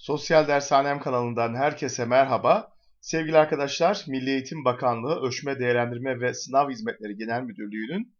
Sosyal Dershanem kanalından herkese merhaba. Sevgili arkadaşlar, Milli Eğitim Bakanlığı Ölçme, Değerlendirme ve Sınav Hizmetleri Genel Müdürlüğü'nün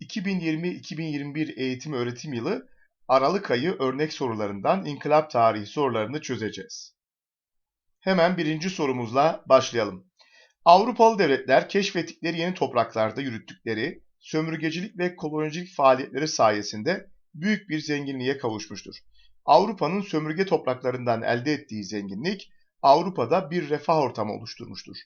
2020-2021 eğitim öğretim yılı Aralık ayı örnek sorularından inkılap tarihi sorularını çözeceğiz. Hemen birinci sorumuzla başlayalım. Avrupalı devletler keşfettikleri yeni topraklarda yürüttükleri sömürgecilik ve kolonicilik faaliyetleri sayesinde büyük bir zenginliğe kavuşmuştur. Avrupa'nın sömürge topraklarından elde ettiği zenginlik Avrupa'da bir refah ortamı oluşturmuştur.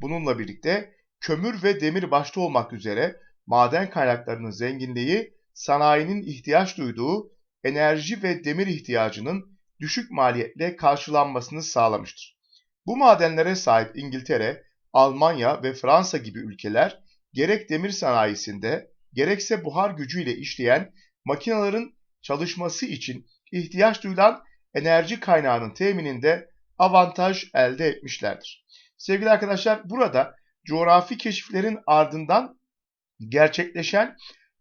Bununla birlikte kömür ve demir başta olmak üzere maden kaynaklarının zenginliği sanayinin ihtiyaç duyduğu enerji ve demir ihtiyacının düşük maliyetle karşılanmasını sağlamıştır. Bu madenlere sahip İngiltere, Almanya ve Fransa gibi ülkeler gerek demir sanayisinde gerekse buhar gücüyle işleyen makinelerin çalışması için ihtiyaç duyulan enerji kaynağının temininde avantaj elde etmişlerdir. Sevgili arkadaşlar burada coğrafi keşiflerin ardından gerçekleşen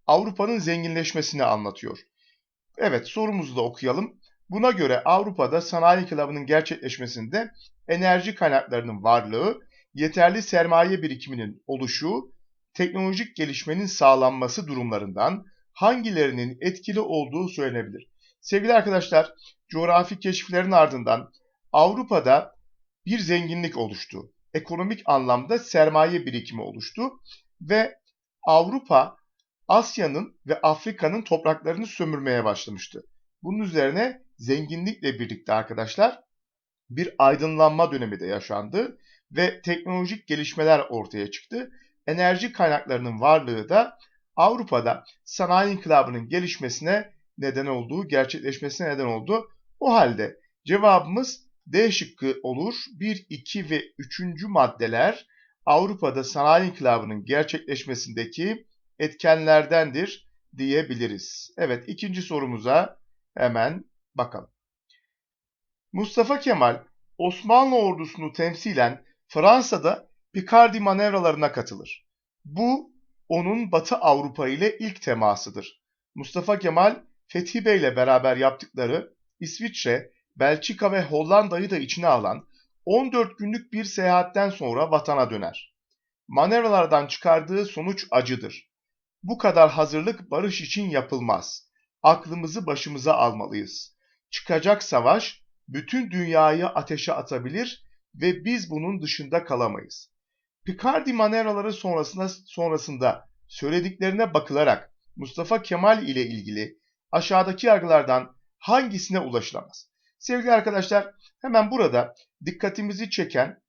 Avrupa'nın zenginleşmesini anlatıyor. Evet sorumuzu da okuyalım. Buna göre Avrupa'da sanayi inkılabının gerçekleşmesinde enerji kaynaklarının varlığı, yeterli sermaye birikiminin oluşu, teknolojik gelişmenin sağlanması durumlarından hangilerinin etkili olduğu söylenebilir. Sevgili arkadaşlar, coğrafi keşiflerin ardından Avrupa'da bir zenginlik oluştu. Ekonomik anlamda sermaye birikimi oluştu ve Avrupa Asya'nın ve Afrika'nın topraklarını sömürmeye başlamıştı. Bunun üzerine zenginlikle birlikte arkadaşlar bir aydınlanma dönemi de yaşandı ve teknolojik gelişmeler ortaya çıktı. Enerji kaynaklarının varlığı da Avrupa'da sanayi inkılabının gelişmesine neden olduğu, gerçekleşmesine neden oldu. O halde cevabımız D şıkkı olur. 1, 2 ve 3. maddeler Avrupa'da sanayi inkılabının gerçekleşmesindeki etkenlerdendir diyebiliriz. Evet ikinci sorumuza hemen bakalım. Mustafa Kemal Osmanlı ordusunu temsilen Fransa'da Picardy manevralarına katılır. Bu onun Batı Avrupa ile ilk temasıdır. Mustafa Kemal Fethi Bey ile beraber yaptıkları İsviçre, Belçika ve Hollanda'yı da içine alan 14 günlük bir seyahatten sonra vatana döner. Manevralardan çıkardığı sonuç acıdır. Bu kadar hazırlık barış için yapılmaz. Aklımızı başımıza almalıyız. Çıkacak savaş bütün dünyayı ateşe atabilir ve biz bunun dışında kalamayız. Picardy manevraları sonrasında, sonrasında söylediklerine bakılarak Mustafa Kemal ile ilgili aşağıdaki yargılardan hangisine ulaşılamaz? Sevgili arkadaşlar hemen burada dikkatimizi çeken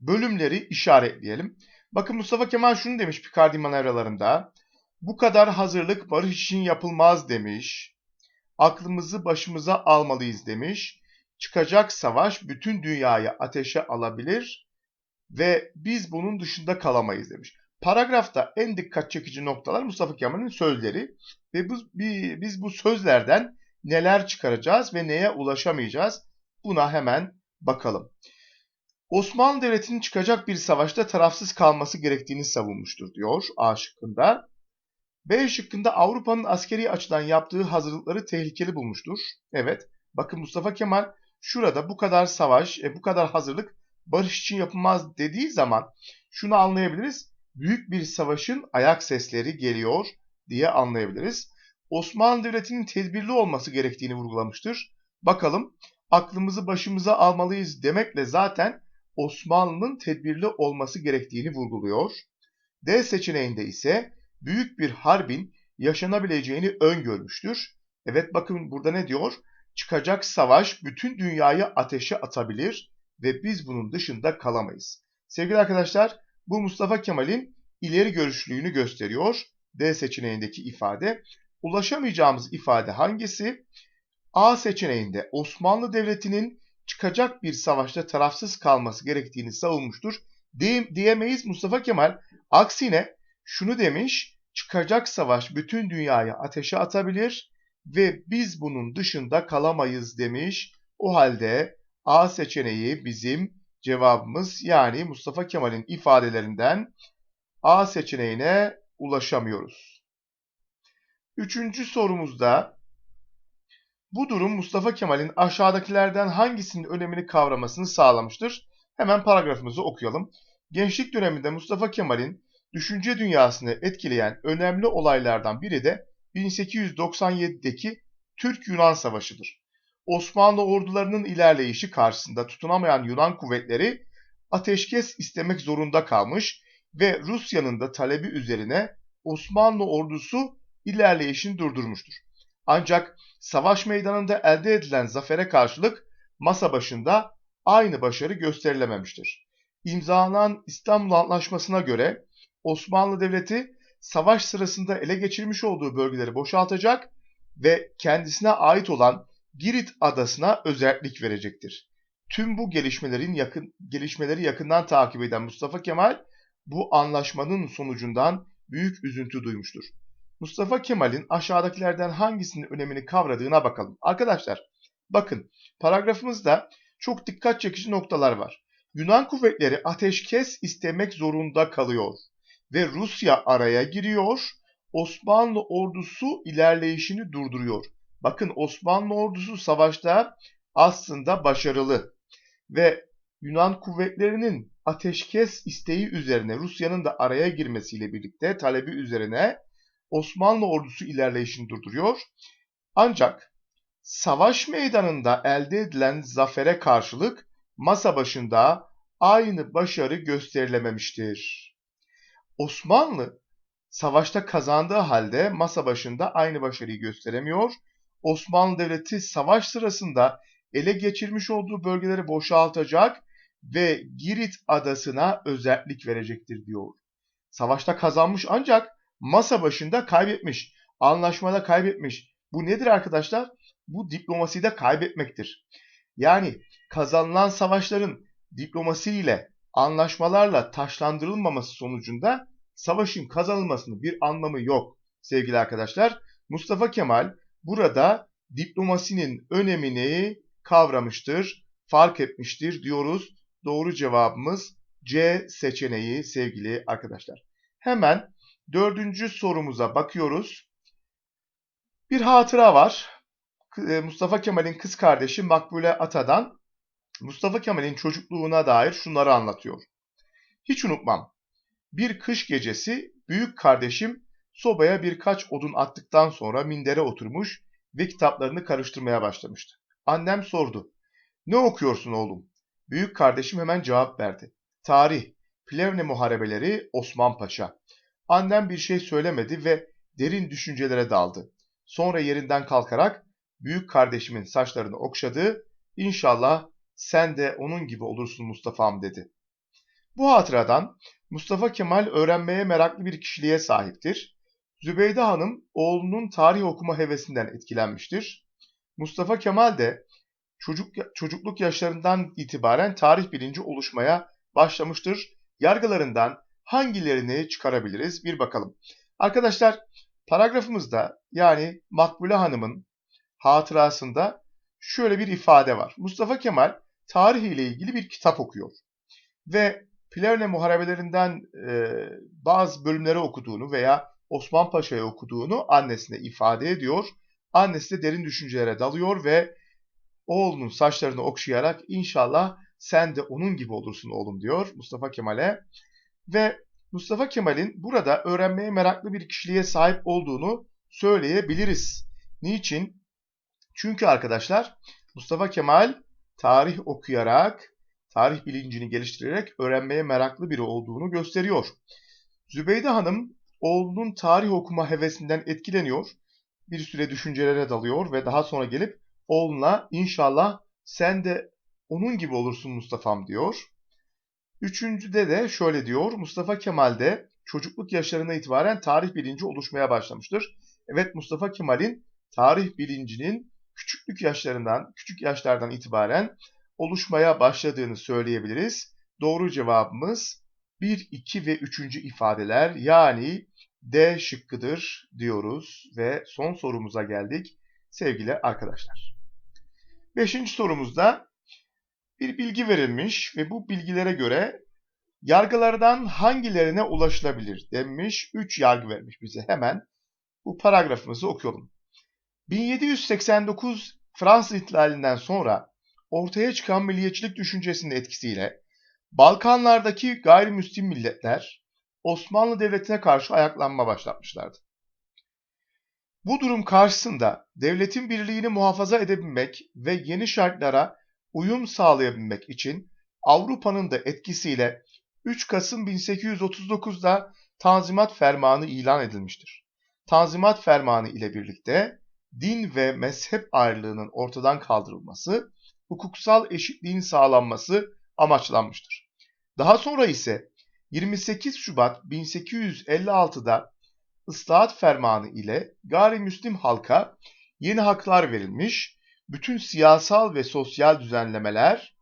bölümleri işaretleyelim. Bakın Mustafa Kemal şunu demiş Picardy manevralarında. Bu kadar hazırlık barış için yapılmaz demiş. Aklımızı başımıza almalıyız demiş. Çıkacak savaş bütün dünyayı ateşe alabilir ve biz bunun dışında kalamayız demiş. Paragrafta en dikkat çekici noktalar Mustafa Kemal'in sözleri ve bu, biz bu sözlerden neler çıkaracağız ve neye ulaşamayacağız buna hemen bakalım. Osmanlı Devleti'nin çıkacak bir savaşta tarafsız kalması gerektiğini savunmuştur diyor A şıkkında. B şıkkında Avrupa'nın askeri açıdan yaptığı hazırlıkları tehlikeli bulmuştur. Evet, bakın Mustafa Kemal şurada bu kadar savaş, e, bu kadar hazırlık barış için yapılmaz dediği zaman şunu anlayabiliriz. Büyük bir savaşın ayak sesleri geliyor diye anlayabiliriz. Osmanlı Devleti'nin tedbirli olması gerektiğini vurgulamıştır. Bakalım aklımızı başımıza almalıyız demekle zaten Osmanlı'nın tedbirli olması gerektiğini vurguluyor. D seçeneğinde ise büyük bir harbin yaşanabileceğini öngörmüştür. Evet bakın burada ne diyor? Çıkacak savaş bütün dünyayı ateşe atabilir ve biz bunun dışında kalamayız. Sevgili arkadaşlar bu Mustafa Kemal'in ileri görüşlülüğünü gösteriyor. D seçeneğindeki ifade. Ulaşamayacağımız ifade hangisi? A seçeneğinde Osmanlı Devleti'nin çıkacak bir savaşta tarafsız kalması gerektiğini savunmuştur. diyemeyiz Mustafa Kemal. Aksine şunu demiş, çıkacak savaş bütün dünyayı ateşe atabilir ve biz bunun dışında kalamayız demiş. O halde A seçeneği bizim cevabımız yani Mustafa Kemal'in ifadelerinden A seçeneğine ulaşamıyoruz. Üçüncü sorumuzda Bu durum Mustafa Kemal'in aşağıdakilerden hangisinin önemini kavramasını sağlamıştır? Hemen paragrafımızı okuyalım. Gençlik döneminde Mustafa Kemal'in düşünce dünyasını etkileyen önemli olaylardan biri de 1897'deki Türk-Yunan Savaşı'dır. Osmanlı ordularının ilerleyişi karşısında tutunamayan Yunan kuvvetleri ateşkes istemek zorunda kalmış ve Rusya'nın da talebi üzerine Osmanlı ordusu ilerleyişini durdurmuştur. Ancak savaş meydanında elde edilen zafere karşılık masa başında aynı başarı gösterilememiştir. İmzalanan İstanbul Antlaşması'na göre Osmanlı Devleti savaş sırasında ele geçirmiş olduğu bölgeleri boşaltacak ve kendisine ait olan Girit adasına özellik verecektir. Tüm bu gelişmelerin yakın gelişmeleri yakından takip eden Mustafa Kemal bu anlaşmanın sonucundan büyük üzüntü duymuştur. Mustafa Kemal'in aşağıdakilerden hangisinin önemini kavradığına bakalım. Arkadaşlar bakın paragrafımızda çok dikkat çekici noktalar var. Yunan kuvvetleri ateşkes istemek zorunda kalıyor ve Rusya araya giriyor. Osmanlı ordusu ilerleyişini durduruyor. Bakın Osmanlı ordusu savaşta aslında başarılı ve Yunan kuvvetlerinin ateşkes isteği üzerine Rusya'nın da araya girmesiyle birlikte talebi üzerine Osmanlı ordusu ilerleyişini durduruyor. Ancak savaş meydanında elde edilen zafere karşılık masa başında aynı başarı gösterilememiştir. Osmanlı savaşta kazandığı halde masa başında aynı başarıyı gösteremiyor. Osmanlı Devleti savaş sırasında ele geçirmiş olduğu bölgeleri boşaltacak ve Girit adasına özellik verecektir diyor. Savaşta kazanmış ancak masa başında kaybetmiş, anlaşmada kaybetmiş. Bu nedir arkadaşlar? Bu diplomaside kaybetmektir. Yani kazanılan savaşların diplomasiyle, anlaşmalarla taşlandırılmaması sonucunda savaşın kazanılmasının bir anlamı yok sevgili arkadaşlar. Mustafa Kemal burada diplomasinin önemini kavramıştır, fark etmiştir diyoruz. Doğru cevabımız C seçeneği sevgili arkadaşlar. Hemen dördüncü sorumuza bakıyoruz. Bir hatıra var. E, Mustafa Kemal'in kız kardeşi Makbule Ata'dan Mustafa Kemal'in çocukluğuna dair şunları anlatıyor. Hiç unutmam. Bir kış gecesi büyük kardeşim sobaya birkaç odun attıktan sonra mindere oturmuş ve kitaplarını karıştırmaya başlamıştı. Annem sordu. Ne okuyorsun oğlum? Büyük kardeşim hemen cevap verdi. Tarih, Plevne Muharebeleri, Osman Paşa. Annem bir şey söylemedi ve derin düşüncelere daldı. Sonra yerinden kalkarak büyük kardeşimin saçlarını okşadı. İnşallah sen de onun gibi olursun Mustafa'm dedi. Bu hatıradan Mustafa Kemal öğrenmeye meraklı bir kişiliğe sahiptir. Zübeyde Hanım oğlunun tarih okuma hevesinden etkilenmiştir. Mustafa Kemal de çocuk, çocukluk yaşlarından itibaren tarih bilinci oluşmaya başlamıştır. Yargılarından hangilerini çıkarabiliriz bir bakalım. Arkadaşlar paragrafımızda yani Makbule Hanım'ın hatırasında şöyle bir ifade var. Mustafa Kemal tarih ile ilgili bir kitap okuyor. Ve Plevne muharebelerinden e, bazı bölümleri okuduğunu veya Osman Paşa'yı okuduğunu annesine ifade ediyor. Annesi de derin düşüncelere dalıyor ve oğlunun saçlarını okşayarak inşallah sen de onun gibi olursun oğlum diyor Mustafa Kemal'e. Ve Mustafa Kemal'in burada öğrenmeye meraklı bir kişiliğe sahip olduğunu söyleyebiliriz. Niçin? Çünkü arkadaşlar Mustafa Kemal tarih okuyarak, tarih bilincini geliştirerek öğrenmeye meraklı biri olduğunu gösteriyor. Zübeyde Hanım oğlunun tarih okuma hevesinden etkileniyor. Bir süre düşüncelere dalıyor ve daha sonra gelip oğluna inşallah sen de onun gibi olursun Mustafa'm diyor. Üçüncüde de şöyle diyor. Mustafa Kemal'de çocukluk yaşlarına itibaren tarih bilinci oluşmaya başlamıştır. Evet Mustafa Kemal'in tarih bilincinin küçüklük yaşlarından, küçük yaşlardan itibaren oluşmaya başladığını söyleyebiliriz. Doğru cevabımız 1, 2 ve 3. ifadeler yani D şıkkıdır diyoruz ve son sorumuza geldik sevgili arkadaşlar. Beşinci sorumuzda bir bilgi verilmiş ve bu bilgilere göre yargılardan hangilerine ulaşılabilir denmiş. 3 yargı vermiş bize. Hemen bu paragrafımızı okuyalım. 1789 Fransız ihtilalinden sonra ortaya çıkan milliyetçilik düşüncesinin etkisiyle Balkanlardaki gayrimüslim milletler Osmanlı Devleti'ne karşı ayaklanma başlatmışlardı. Bu durum karşısında devletin birliğini muhafaza edebilmek ve yeni şartlara uyum sağlayabilmek için Avrupa'nın da etkisiyle 3 Kasım 1839'da Tanzimat Fermanı ilan edilmiştir. Tanzimat Fermanı ile birlikte din ve mezhep ayrılığının ortadan kaldırılması, hukuksal eşitliğin sağlanması amaçlanmıştır. Daha sonra ise 28 Şubat 1856'da ıslahat fermanı ile gayrimüslim halka yeni haklar verilmiş, bütün siyasal ve sosyal düzenlemeler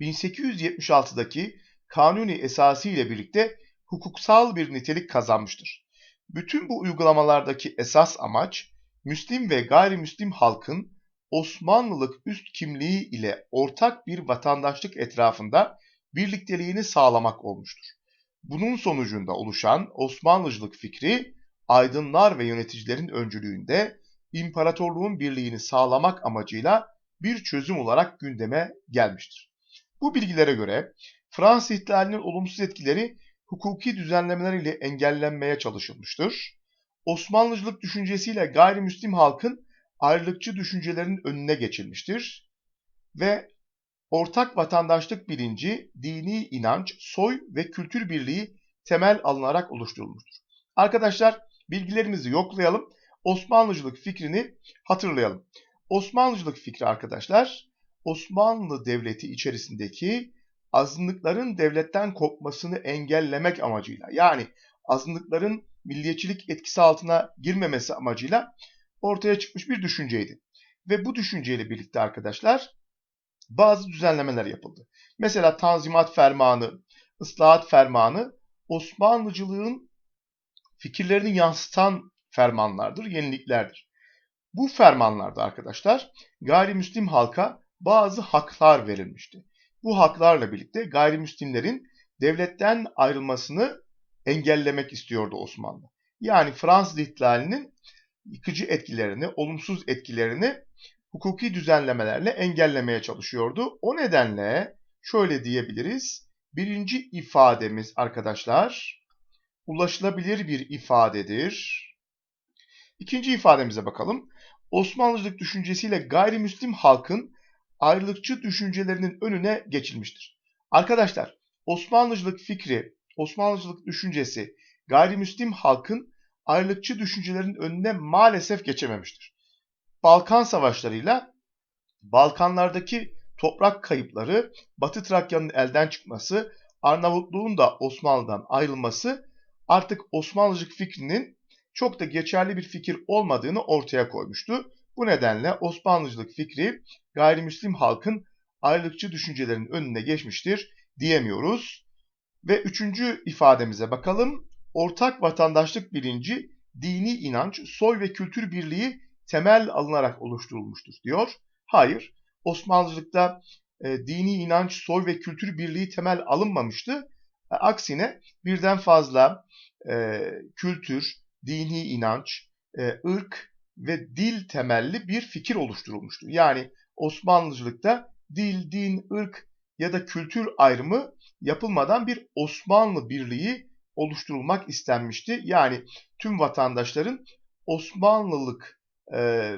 1876'daki kanuni esası ile birlikte hukuksal bir nitelik kazanmıştır. Bütün bu uygulamalardaki esas amaç, Müslim ve gayrimüslim halkın Osmanlılık üst kimliği ile ortak bir vatandaşlık etrafında birlikteliğini sağlamak olmuştur. Bunun sonucunda oluşan Osmanlıcılık fikri, aydınlar ve yöneticilerin öncülüğünde imparatorluğun birliğini sağlamak amacıyla bir çözüm olarak gündeme gelmiştir. Bu bilgilere göre Fransız ihtilalinin olumsuz etkileri hukuki düzenlemeler ile engellenmeye çalışılmıştır. Osmanlıcılık düşüncesiyle gayrimüslim halkın ayrılıkçı düşüncelerinin önüne geçilmiştir ve ortak vatandaşlık bilinci, dini inanç, soy ve kültür birliği temel alınarak oluşturulmuştur. Arkadaşlar bilgilerimizi yoklayalım. Osmanlıcılık fikrini hatırlayalım. Osmanlıcılık fikri arkadaşlar Osmanlı Devleti içerisindeki azınlıkların devletten kopmasını engellemek amacıyla yani azınlıkların milliyetçilik etkisi altına girmemesi amacıyla ortaya çıkmış bir düşünceydi. Ve bu düşünceyle birlikte arkadaşlar bazı düzenlemeler yapıldı. Mesela Tanzimat Fermanı, Islahat Fermanı Osmanlıcılığın fikirlerini yansıtan fermanlardır, yeniliklerdir. Bu fermanlarda arkadaşlar gayrimüslim halka bazı haklar verilmişti. Bu haklarla birlikte gayrimüslimlerin devletten ayrılmasını engellemek istiyordu Osmanlı. Yani Fransız ihtilalinin yıkıcı etkilerini, olumsuz etkilerini hukuki düzenlemelerle engellemeye çalışıyordu. O nedenle şöyle diyebiliriz. Birinci ifademiz arkadaşlar ulaşılabilir bir ifadedir. İkinci ifademize bakalım. Osmanlıcılık düşüncesiyle gayrimüslim halkın ayrılıkçı düşüncelerinin önüne geçilmiştir. Arkadaşlar Osmanlıcılık fikri, Osmanlıcılık düşüncesi gayrimüslim halkın ayrılıkçı düşüncelerin önüne maalesef geçememiştir. Balkan savaşlarıyla Balkanlardaki toprak kayıpları, Batı Trakya'nın elden çıkması, Arnavutluğun da Osmanlı'dan ayrılması artık Osmanlıcılık fikrinin çok da geçerli bir fikir olmadığını ortaya koymuştu. Bu nedenle Osmanlıcılık fikri gayrimüslim halkın ayrılıkçı düşüncelerinin önüne geçmiştir diyemiyoruz. Ve üçüncü ifademize bakalım. Ortak vatandaşlık bilinci, dini inanç, soy ve kültür birliği temel alınarak oluşturulmuştur diyor. Hayır, Osmanlıcılıkta e, dini inanç, soy ve kültür birliği temel alınmamıştı. E, aksine birden fazla e, kültür, dini inanç, e, ırk ve dil temelli bir fikir oluşturulmuştu. Yani Osmanlıcılıkta dil, din, ırk ya da kültür ayrımı yapılmadan bir Osmanlı birliği oluşturulmak istenmişti. Yani tüm vatandaşların Osmanlılık e,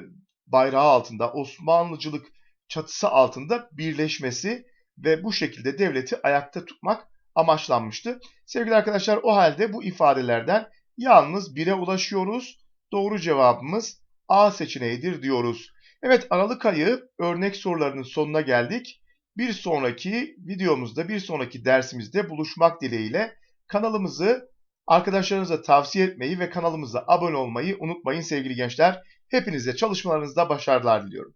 bayrağı altında, Osmanlıcılık çatısı altında birleşmesi ve bu şekilde devleti ayakta tutmak amaçlanmıştı. Sevgili arkadaşlar o halde bu ifadelerden yalnız 1'e ulaşıyoruz. Doğru cevabımız A seçeneğidir diyoruz. Evet Aralık ayı örnek sorularının sonuna geldik. Bir sonraki videomuzda, bir sonraki dersimizde buluşmak dileğiyle kanalımızı arkadaşlarınıza tavsiye etmeyi ve kanalımıza abone olmayı unutmayın sevgili gençler. Hepinize çalışmalarınızda başarılar diliyorum.